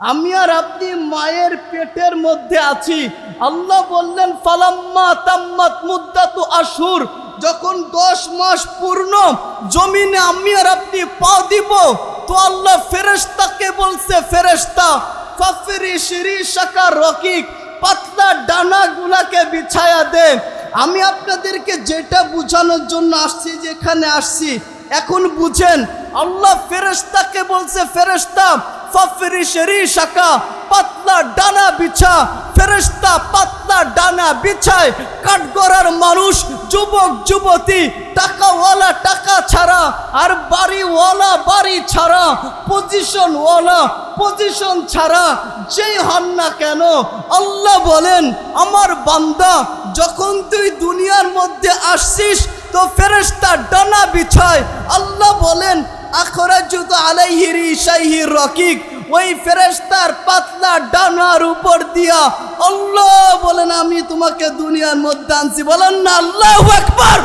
আমি আর আপনি মায়ের পেটের মধ্যে আছি। আল্লাহ বললেন, ফালাম্মা তাম্মাত মুদ্দাতু আশুর। যখন দশ মাস পূর্ণ জমিনে আমি আর আপনি পা দিব, তো আল্লাহ ফেরেশতাকে বলছে, ফেরেশতা, ফাফরি শিরি শাকা রকিক, পাতলা ডানাগুলাকে বিছায়া দে। আমি আপনাদেরকে যেটা বোঝানোর জন্য আসছি, যেখানে আসছি, এখন বুঝেন, আল্লাহ ফেরেশতাকে বলছে শেরি ডানা মানুষ, যুবক, যুবতী, টাকাওয়ালা, টাকা ছাড়া আর বাড়িওয়ালা, বাড়ি ছাড়া, পজিশনওয়ালা, পজিশন ছাড়া, যেই হন না কেন, আল্লাহ বলেন, আমার বান্দা, যখন তুই দুনিয়ার মধ্যে আসছিস, তো ফেরেশতা ডানা বিছায়। আল্লাহ বলেন রকিক। ওই পাতলা ডানার উপর দিয়া আল্লাহ বলেন, আমি তোমাকে দুনিয়ার মধ্যে আনছি। বলেন না, আল্লাহু আকবার।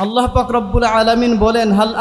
আল্লাহ পাক রব্বুল বলেন, হাল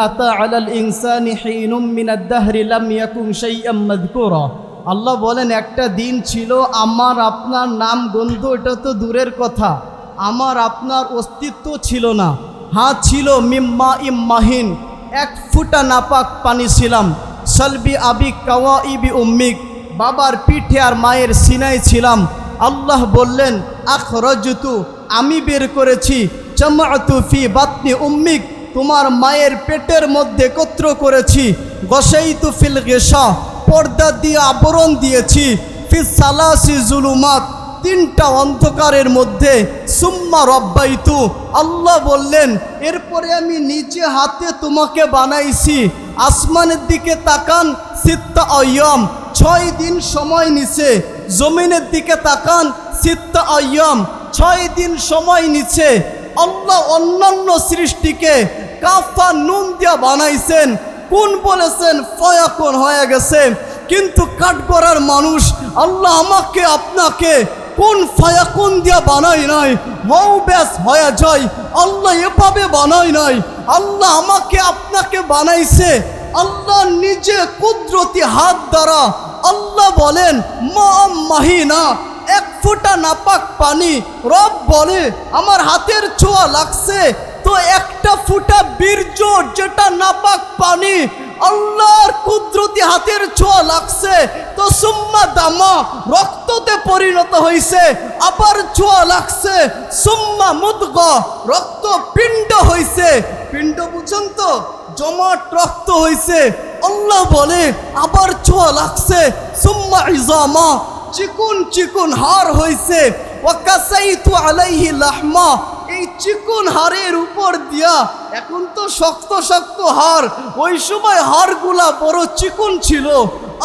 আল্লাহ বলেন, একটা দিন ছিল, আমার আপনার নাম গন্ধ, এটা তো দূরের কথা। আমার আপনার অস্তিত্ব ছিল না। হ্যাঁ ছিল মিম্মা ইম্মাহিন এক ফুটা নাপাক পানি ছিলাম। সলবি আবি কাওয়া ইবি উম্মিক। বাবার পিঠে আর মায়ের সিনাই ছিলাম। আল্লাহ বললেন আখ রজতু আমি বের করেছি। চমাতু ফি বাতনি উম্মিক। তোমার মায়ের পেটের মধ্যে কত্র করেছি। গসাই তু ফিল গেসা। পর্দা দিয়ে আবরণ দিয়েছি। ফিস সালাসি জুলুমাত। তিনটা অন্ধকারের মধ্যে, সুম্মা রব্বাইতু আল্লাহ বললেন, এরপরে আমি নিজে হাতে তোমাকে বানাইছি, আসমানের দিকে তাকান, সিত্তা অয়ম ছয় দিন সময় নিছে জমিনের দিকে তাকান, সিত্তা অয়ম ছয় দিন সময় নিছে আল্লাহ অন্যান্য সৃষ্টিকে কাফা নুন দিয়া বানাইছেন। কোন বলেছেন, ফয়াকুন হয়ে গেছে। কিন্তু কাঠ করার মানুষ, আল্লাহ আমাকে, আপনাকে কোন ফায়াকুন দিয়া বানাই নাই? হও ব্যাস হয়ে যায়। আল্লাহ এভাবে বানাই নাই। আল্লাহ আমাকে আপনাকে বানাইছে। আল্লাহ নিজে কুদরতি হাত দ্বারা। আল্লাহ বলেন, মা মাহিনা, এক ফোঁটা নাপাক পানি। রব বলে, আমার হাতের ছোঁয়া লাগছে। তো একটা ফুটা বীর্য যেটা নাপাক পানি আল্লাহর কুদরতি হাতের ছোঁয়া লাগছে। তো সুম্মা দামা, রক্ততে পরিণত হয়েছে আবার ছোঁয়া লাগছে। সুম্মা মুদগ, রক্ত পিণ্ড হয়েছে পিণ্ড বুঝুন তো, জমাট রক্ত হয়েছে আল্লাহ বলে, আবার ছোঁয়া লাগছে। সুম্মা ইজামা, চিকুন চিকুন হার হয়েছে ওয়াকাসাইতু আলাইহি লাহমা এই চিকুন হাড়ের উপর দিয়া এখন তো শক্ত শক্ত হাড়। ওই সময় হাড়গুলা বড় চিকুন ছিল।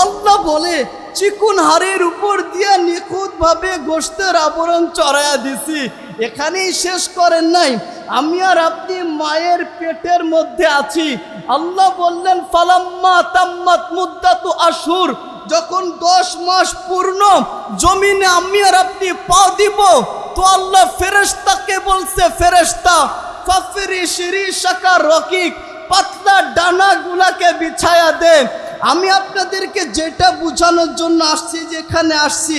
আল্লাহ বলে, চিকুন হাড়ের উপর দিয়া নিখুঁতভাবে গোষ্ঠের আবরণ চড়াইয়া দিছি। এখানেই শেষ করেন নাই। আমি আর আপনি মায়ের পেটের মধ্যে আছি। আল্লাহ বললেন, ফালাম্মা তাম্মাত মুদ্দাতু আশুর। যখন দশ মাস পূর্ণ, জমিনে আমি আর আপনি পা দিব তো আল্লাহ ফেরেশতাকে বলছে, ফেরেশতা, ফাফরি শিরি শাকা রকিক, পাতলা ডানাগুলাকে বিছায়া দে। আমি আপনাদেরকে যেটা বোঝানোর জন্য আসছি, যেখানে আসছি,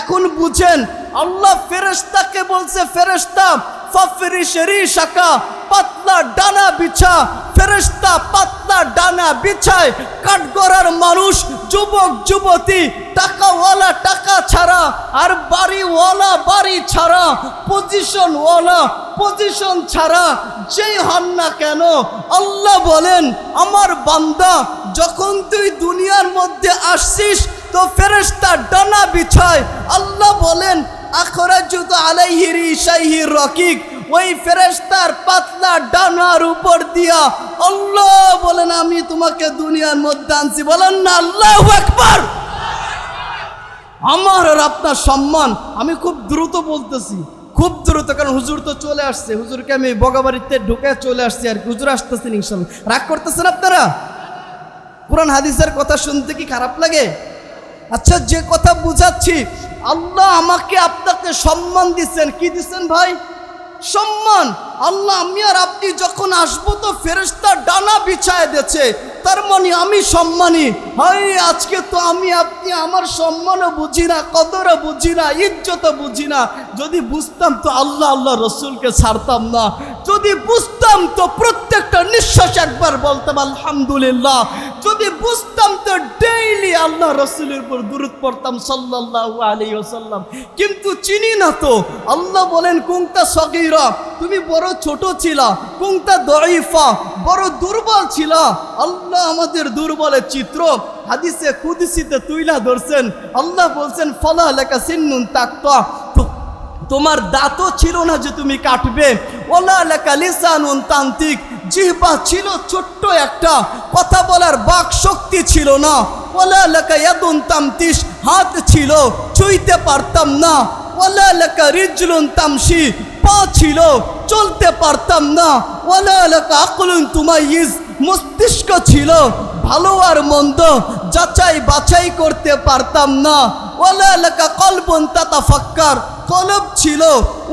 এখন বুঝেন, আল্লাহ ফেরেশতাকে বলছে, ফেরেশতা, ফাফরি শেরি শাখা পাতলা ডানা বিছা, ফেরেশতা পাতলা ডানা বিছায় কাঠগড়ার মানুষ, যুবক, যুবতী, টাকাওয়ালা, টাকা ছাড়া আর বাড়িওয়ালা, বাড়ি ছাড়া, পজিশনওয়ালা, পজিশন ছাড়া যেই হন না কেন, আল্লাহ বলেন, আমার বান্দা, যখন তুই দুনিয়ার মধ্যে আসছিস, তো ফেরেশতা ডানা বিছায়। আল্লাহ বলেন, আখরাজুত আলাইহির ইসাইহির রকিক। ওই ফেরেস্তার পাতলা ডানার উপর দিয়া আল্লাহ বলেন, আমি তোমাকে দুনিয়ার মধ্যে আনছি। বলেন না, আল্লাহ একবার আমার আর আপনার সম্মান, আমি খুব দ্রুত বলতেছি, খুব দ্রুত, কারণ হুজুর তো চলে আসছে। হুজুরকে আমি বগাবাড়িতে ঢুকে চলে আসছি আর। হুজুর আসতেছেন ইনশাল্লাহ রাগ করতেছেন আপনারা? কোরআন, হাদিসের কথা শুনতে কি খারাপ লাগে? আচ্ছা যে কথা বুঝাচ্ছি, আল্লাহ আমাকে আপনাকে সম্মান দিচ্ছেন। কি দিচ্ছেন ভাই? সম্মান। আল্লাহ, আমি আর আপনি যখন আসব তো ফেরেস্তা ডানা বিছায় দিয়েছে। তার মানে আমি সম্মানী। হয়, আজকে তো আমি আপনি আমার সম্মানও বুঝি না, কদরও বুঝি না, ইজ্জতও বুঝি না। যদি বুঝতাম তো আল্লাহ আল্লাহ রসুলকে ছাড়তাম না। যদি বুঝতাম তো প্রত্যেকটা নিঃশ্বাস একবার বলতাম, আলহামদুলিল্লাহ। যদি বুঝতাম তো ডেইলি আল্লাহ রসুলের উপর দূরত পড়তাম, সাল্লাল্লাহু আলাইহি ওয়াসাল্লাম। কিন্তু চিনি না তো। আল্লাহ বলেন কুংতা সগীরা? তুমি বড় ছোট ছিলা কুংতা দইফা বড় দুর্বল ছিলা। আল্লাহ আমাদের দুর্বলের চিত্র হাদিসে কুদিসিতে তুইলা ধরছেন। আল্লাহ বলছেন, ফলা লেখা সিন্নুন তাক্তা। তোমার দাঁতও ছিল না যে তুমি কাটবে। ওলা জিহ্বা ছিল ছোট্ট একটা, কথা বলার বাক শক্তি ছিল না। ওলা লেখা ইয়াদুন তামতিস হাত ছিল, ছুঁইতে পারতাম না। ওলা লেখা রিজলুন তামসি পা ছিল, চলতে পারতাম না। ওলা লেখা আকলুন তুমাইজ মস্তিষ্ক ছিল ভালো আর মন্দ যাচাই বাছাই করতে পারতাম না। ওলা লেখা কলবন তাতা ফাক্কার কলব ছিল,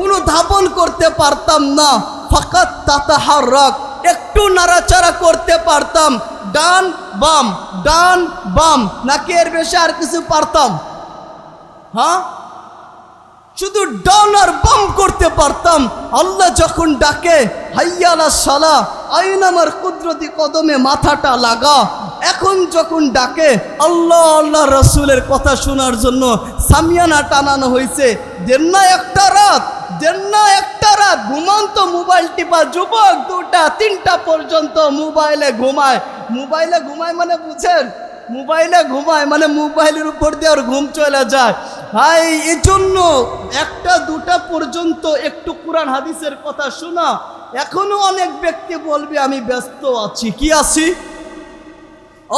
অনুধাবন করতে পারতাম না। ফাকাত তাতা হার্রাক একটু নাড়াচাড়া করতে পারতাম। ডান, বাম ডান, বাম, নাকি এর বেশি আর কিছু পারতাম? হ্যাঁ? শুধু ডান আর বাম করতে পারতাম। আল্লাহ যখন ডাকে, হাইয়ালা সালা, আইন আমার কুদরতি কদমে মাথাটা লাগা। এখন যখন ডাকে, আল্লাহ আল্লাহ রসুলের কথা শোনার জন্য সামিয়ানা টানানো হয়েছে। দেন না একটা রাত দেন না একটা রাত, ঘুমান্ত মোবাইল টিপা যুবক দুটা, তিনটা পর্যন্ত মোবাইলে ঘুমায়। মোবাইলে ঘুমায় মানে বুঝেন? মোবাইলে ঘুমায় মানে মোবাইলের উপর দিয়ে ওর ঘুম চলে যায়। ভাই এই জন্য একটা দুটা পর্যন্ত একটু কোরআন হাদিসের কথা শোনা। এখনও অনেক ব্যক্তি বলবে, আমি ব্যস্ত আছি। কি আছি?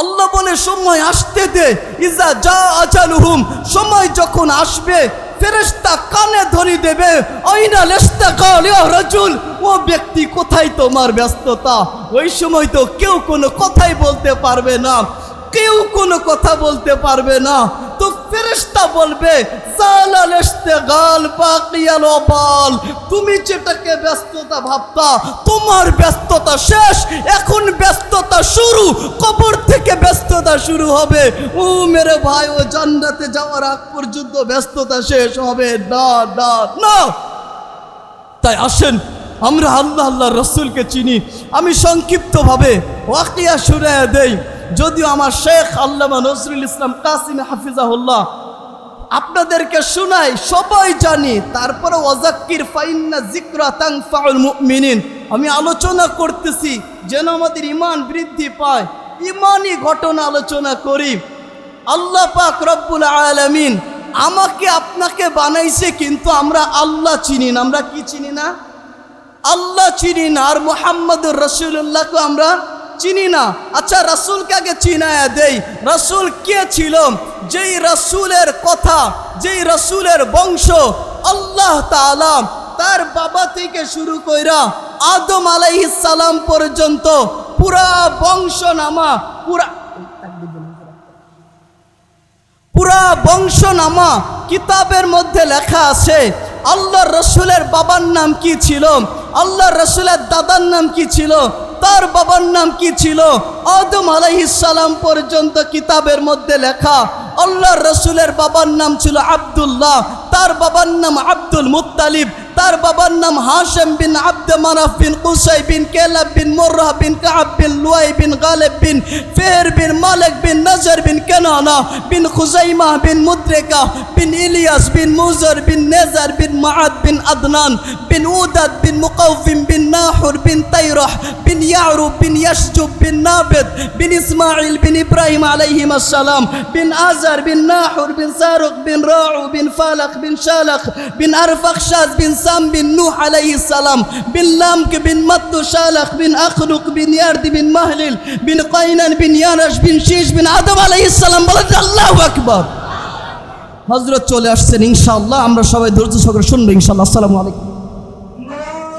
আল্লাহ বলে, সময় আসতে দে, ইজা যা আজালুহুম। সময় যখন আসবে ফেরেস্তা কানে ধরি দেবে, আইনা লেস্তা কাল ইয়া রাজুল। ও ব্যক্তি কোথায় তোমার ব্যস্ততা? ওই সময় তো কেউ কোনো কথাই বলতে পারবে না। কেউ কোনো কথা বলতে পারবে না। তো ফেরেস্তা বলবে তুমি যেটাকে ব্যস্ততা ভাবতা, তোমার ব্যস্ততা শেষ। এখন ব্যস্ততা শুরু, কবর থেকে ব্যস্ততা শুরু হবে। ও মেরে ভাই, ও জান্নাতে যাওয়ার আগ পর্যন্ত ব্যস্ততা শেষ হবে। না না না। তাই আসেন, আমরা আল্লাহ আল্লাহ রসুলকে চিনি। আমি সংক্ষিপ্তভাবে ওয়াকিয়া শুনে দেই। যদিও আমার শেখ আল্লামা নজরুল ইসলাম কাসিম হাফিজাহুল্লাহ আপনাদেরকে শোনাই, সবাই জানি, তারপরে ওয়াজাক্কির ফাইন্না জিক্রা তাংফাউল মুমিনিন। আমি আলোচনা করতেছি যেন আমাদের ইমান বৃদ্ধি পায়। ইমানই ঘটনা আলোচনা করি। আল্লাহ পাক রব্বুল আলামিন আমাকে আপনাকে বানাইছে, কিন্তু আমরা আল্লাহ চিনি না। আমরা কি চিনি না? আল্লাহ চিনি না, আর মোহাম্মদুর রসুল্লাহকে আমরা চিনি না। আচ্ছা রসুলকে আগে চিনায়া দেই। রসুল কে ছিল? যেই রসুলের কথা, যেই রসুলের বংশ, আল্লাহ তাআলা তার বাবা থেকে শুরু কইরা আদম সালাম পর্যন্ত পুরা বংশ নামা পুরা পুরা বংশনামা কিতাবের মধ্যে লেখা আছে আল্লাহ রসুলের বাবার নাম কি ছিল? আল্লাহ রসুলের দাদার নাম কি ছিল? তার বাবার নাম কি ছিল? আদম সালাম পর্যন্ত কিতাবের মধ্যে লেখা আল্লাহ রসুলের বাবার নাম ছিল আবদুল্লাহ, তার বাবার নাম আব্দুল মুত্তালিব তার বাবার নাম হাশেম বিন আব্দ মারাফ বিন কুসাই বিন কেলাব বিন মোর্রাহ বিন কাব বিন লুয়াই বিন গালেব বিন ফের বিন মালিক বিন নজর বিন কেনানা বিন খুজাইমা বিন মুদ্রিকা বিন ইলিয়াস বিন মুজর বিন নেজার বিন মাআদ বিন আদনান বিন উদাদ বিন মুকাউফিম বিন নাহুর বিন তাইরহ বিন ইয়ারুব বিন ইয়াশজুব বিন নাবিদ বিন ইসমাইল বিন ইব্রাহিম আলাইহিম আসসালাম বিন আজার বিন নাহুর বিন সারুক বিন রাউ বিন ফালাক বিন শালাক বিন আরফাকশাদ বিন সাম বিন নূহ আলাইহিস সালাম, বিন লামক বিন মাত্তু শালাক বিন আখরুক বিন ইয়ারদি বিন মাহলিল, বিন কাইনান বিন ইয়ারাস বিন শীষ বিন আদম আলাইহিস সালাম বলেন, আল্লাহু আকবার! হজরত চলে আসছেন, ইনশাআল্লাহ, আমরা সবাই ধৈর্য সহকারে শুনব, ইনশাআল্লাহ। আসসালামু আলাইকুম।